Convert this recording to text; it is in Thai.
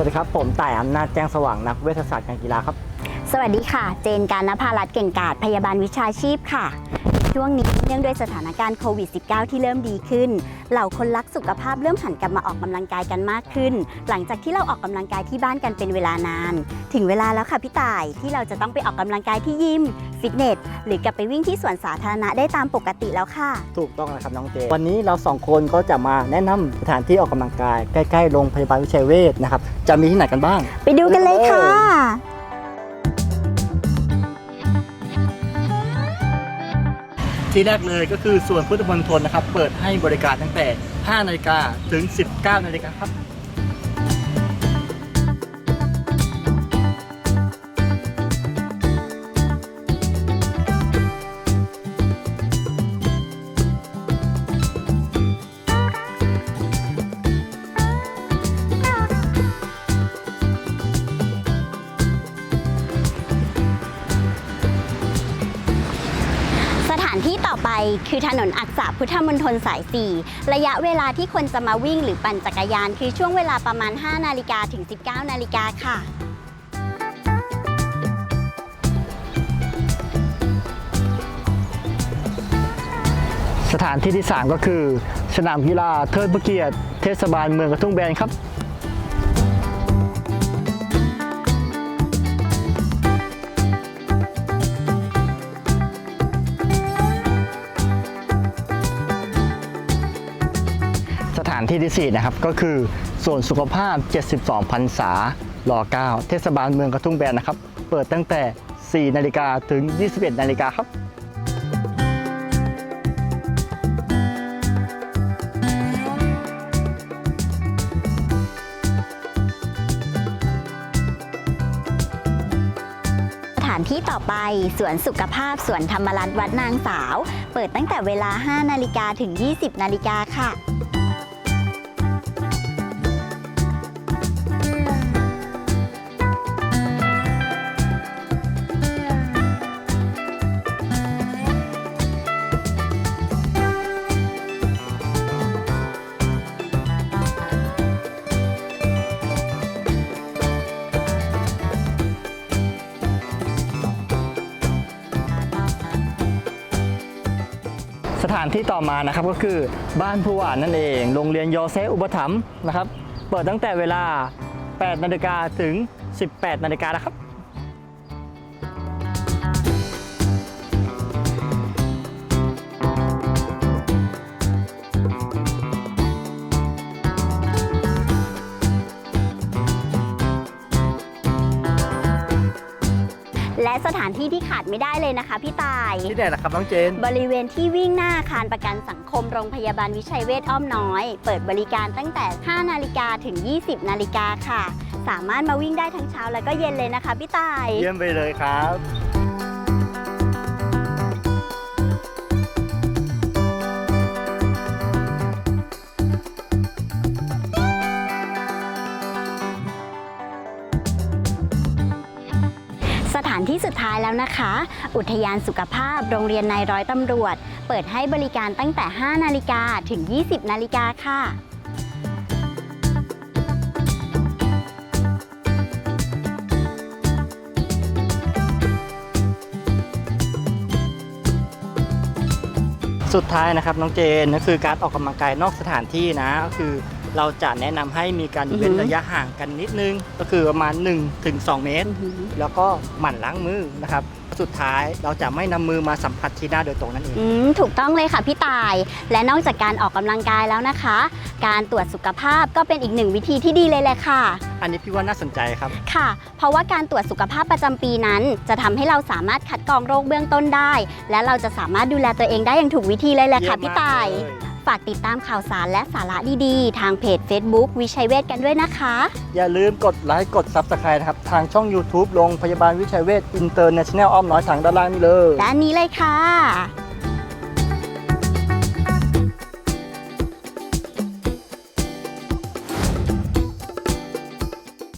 วัสดีครับ ผมต่ายอำนาจแจ้งสว่างนักเวชศาสตร์การกีฬาครับ สวัสดีค่ะ เจนการณภารัตน์เก่งกาศพยาบาลวิชาชีพค่ะ ช่วงนี้เนื่องด้วยสถานการณ์โควิด -19 ที่เริ่มดีขึ้น เหล่าคนรักสุขภาพเริ่มหันกลับมาออกกำลังกายกันมากขึ้น หลังจากที่เราออกกำลังกายที่บ้านกันเป็นเวลานาน ถึงเวลาแล้วค่ะพี่ต่ายที่เราจะต้องไปออกกำลังกายที่ยิมฟิตเนสหรือกลับไปวิ่งที่สวนสาธารณะได้ตามปกติแล้วค่ะ ถูกต้องนะครับน้องเจ วันนี้เราสองคนก็จะมาแนะนำสถานที่ออกกำลังกายใกล้ๆโรงพยาบาลวิชัยเวชนะครับจะมีที่ไหนกันบ้าง ไปดูกันเลยค่ะ ที่แรกเลยก็คือส่วนพุทธมณฑลนะครับ เปิดให้บริการตั้งแต่ 5 นาฬิกาถึง 19 นาฬิกาครับ ที่ต่อไปคือถนนอักษะพุทธมณฑลสาย 4 ระยะเวลาที่คนจะมาวิ่งหรือปั่นจักรยาน คือช่วงเวลาประมาณ 5 นาฬิกาถึง 19 นาฬิกาค่ะสถานที่ที่ 3 ก็คือ สนามกีฬาเทิดพระเกียรติเทศบาลเมืองกระทุ่งแบนครับานที่ที่4นะครับก็คือส่วนสุขภาพ 72พรรษาร9เทศบาลเมืองกระทุ่งแบนนะครับ เปิดตั้งแต่ 4 นาฬิกาถึง 21 นาฬิกาครับสถานที่ต่อไปสวนสุขภาพสวนธรรมรัตน์วัดนางสาว เปิดตั้งแต่เวลา 5 นาฬิกาถึง 20 นาฬิกาค่ะ ถานที่ต่อมานะครับก็คือบ้านผู้หวานนั่นเอง โรงเรียนโยเซอุปถัมภ์นะครับ เปิดตั้งแต่เวลา 8 นาฬิกาถึง 18 นาฬิกานะครับ และสถานที่ที่ขาดไม่ได้เลยนะคะ พี่ตาย ที่ไหนนะครับน้องเจน บริเวณที่วิ่งหน้าอาคารประกันสังคมโรงพยาบาลวิชัยเวชอ้อมน้อย เปิดบริการตั้งแต่ 5 นาฬิกาถึง 20 นาฬิกาค่ะ สามารถมาวิ่งได้ทั้งเช้าและก็เย็นเลยนะคะพี่ตาย เยี่ยมไปเลยครับ สุดท้ายแล้วนะคะ อุทยานสุขภาพโรงเรียนนายร้อยตำรวจ เปิดให้บริการตั้งแต่ 5 นาฬิกาถึง 20 นาฬิกาค่ะสุดท้ายนะครับน้องเจนก็คือการออกกำลังกายนอกสถานที่นะก็คือ เราจะแนะนำให้มีการเว้นอือฮึระยะห่างกันนิดนึง ก็คือประมาณ1ถึง2เมตร แล้วก็หมั่นล้างมือนะครับสุดท้ายเราจะไม่นำมือมาสัมผัสที่หน้าโดยตรงนั่นเองอืมถูกต้องเลยค่ะพี่ตาย และนอกจากการออกกำลังกายแล้วนะคะ การตรวจสุขภาพก็เป็นอีกหนึ่งวิธีที่ดีเลยแหละค่ะ อันนี้พี่ว่าน่าสนใจครับค่ะ เพราะว่าการตรวจสุขภาพประจำปีนั้น จะทำให้เราสามารถคัดกรองโรคเบื้องต้นได้ และเราจะสามารถดูแลตัวเองได้อย่างถูกวิธีเลยแหละค่ะพี่ตาย ฝากติดตามข่าวสารและสาระดีๆ ทางเพจ Facebook วิชัยเวทกันด้วยนะคะ อย่าลืมกดไลค์กด Subscribe นะครับ ทางช่อง YouTube โรงพยาบาลวิชัยเวชอินเตอร์เนชั่นแนลอ้อมน้อยทางด้านล่างนี่เลยและอันนี้เลยค่ะ